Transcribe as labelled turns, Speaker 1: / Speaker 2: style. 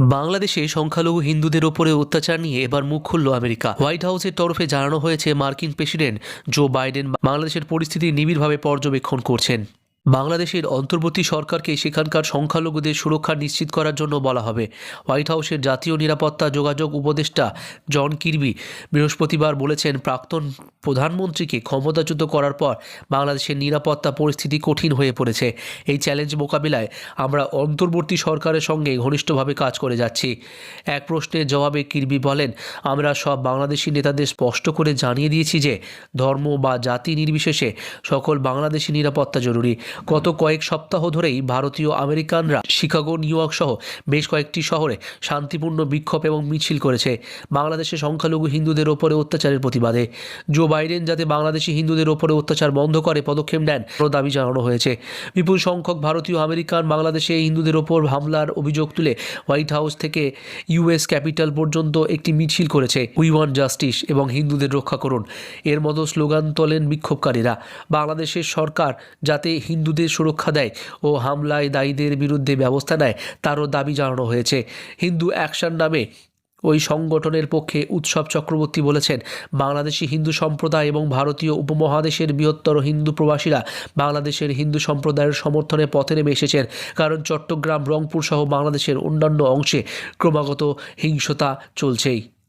Speaker 1: বাংলাদেশে সংখ্যালঘু হিন্দুদের ওপরে অত্যাচার নিয়ে এবার মুখ খুলল আমেরিকা। হোয়াইট হাউসের তরফে জানানো হয়েছে, মার্কিন প্রেসিডেন্ট জো বাইডেন বাংলাদেশের পরিস্থিতি নিবিড়ভাবে পর্যবেক্ষণ করছেন। বাংলাদেশের অন্তর্বর্তী সরকারকে সেখানকার সংখ্যালঘুদের সুরক্ষা নিশ্চিত করার জন্য বলা হবে। হোয়াইট হাউসের জাতীয় নিরাপত্তা যোগাযোগ উপদেষ্টা জন কিরবি বৃহস্পতিবার বলেছেন, প্রাক্তন প্রধানমন্ত্রীকে ক্ষমতাচ্যুত করার পর বাংলাদেশের নিরাপত্তা পরিস্থিতি কঠিন হয়ে পড়েছে। এই চ্যালেঞ্জ মোকাবিলায় আমরা অন্তর্বর্তী সরকারের সঙ্গে ঘনিষ্ঠভাবে কাজ করে যাচ্ছি। এক প্রশ্নের জবাবে কিরবি বলেন, আমরা সব বাংলাদেশি নেতাদের স্পষ্ট করে জানিয়ে দিয়েছি যে, ধর্ম বা জাতি নির্বিশেষে সকল বাংলাদেশি নিরাপত্তা জরুরি। গত কয়েক সপ্তাহ ধরেই ভারতীয় আমেরিকানরা শিকাগো, নিউ ইয়র্ক সহ বেশ কয়েকটি শহরে শান্তিপূর্ণ বিক্ষোভ এবং মিছিল করেছে। বাংলাদেশে সংখ্যালঘু হিন্দুদের ওপরে অত্যাচারের প্রতিবাদে। জো বাইডেন যাতে বাংলাদেশি হিন্দুদের ওপরে অত্যাচার বন্ধ করে পদক্ষেপ নেন দাবি জানানো হয়েছে। বিপুল সংখ্যক ভারতীয় আমেরিকান বাংলাদেশে হিন্দুদের ওপর হামলার অভিযোগ তুলে হোয়াইট হাউস থেকে ইউএস ক্যাপিটাল পর্যন্ত একটি মিছিল করেছে উই ওয়ান্ট জাস্টিস এবং হিন্দুদের রক্ষা করুন। এর মতো স্লোগান তোলেন বিক্ষোভকারীরা। বাংলাদেশের সরকার যাতে হিন্দুদের সুরক্ষা দেয় ও হামলায় দায়ীদের বিরুদ্ধে ব্যবস্থা নেয়, তারও দাবি জানানো হয়েছে। হিন্দু অ্যাকশন নামে ওই সংগঠনের পক্ষে উৎসব চক্রবর্তী বলেছেন, বাংলাদেশি হিন্দু সম্প্রদায় এবং ভারতীয় উপমহাদেশের বৃহত্তর হিন্দু প্রবাসীরা বাংলাদেশের হিন্দু সম্প্রদায়ের সমর্থনে পথে নেমে এসেছেন। কারণ চট্টগ্রাম রংপুর সহ বাংলাদেশের অন্যান্য অংশে ক্রমাগত হিংসতা চলছেই।